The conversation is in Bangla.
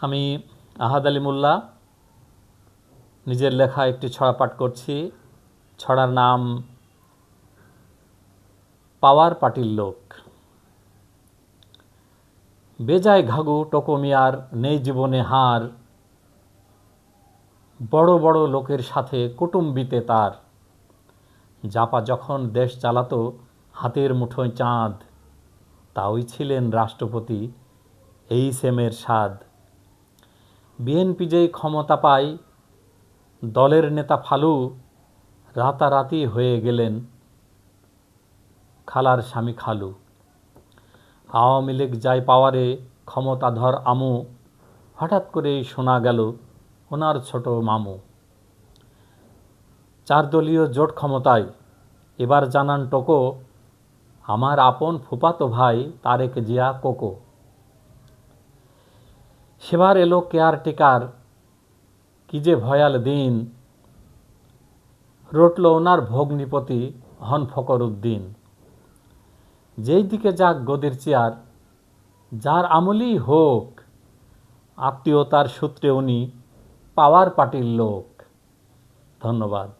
আমি আহাদ আলী মোল্লা, নিজের লেখা একটি ছড়া পাঠ করছি। ছড়ার নাম, পাওয়ার পার্টির লোক। বেজায় ঘাগু টোকমিয়ার নেই জীবনে হার। বড় বড় লোকের সাথে কুটুম্বিতে তার। জাপা যখন দেশ চালাতো, হাতের মুঠোয় চাঁদ। তাওই ছিলেন রাষ্ট্রপতি, এই সেমের স্বাদ। বিএনপি যেই ক্ষমতা পায় দলের নেতা ফালু রাতারাতি হয়ে গেলেন খালার স্বামী খালু। আওয়ামী লীগ যায় পাওয়ারে ক্ষমতাধর আমু, হঠাৎ করেই শোনা গেল ওনার ছোট মামু। চার দলীয় জোট ক্ষমতায়, এবার জানান টোকো, আমার আপন ফুপাতো ভাই তারেক জিয়া কোকো। সেবার এলো কেয়ারটেকার কি যে ভয়াল দিন। রটল ওনার ভগ্নিপতি হন ফকর উদ্দিন। যেই দিকে যাক গদির চেয়ার, যার আমলেই হোক, আত্মীয়তার সূত্রে উনি পাওয়ার পার্টির লোক। ধন্যবাদ।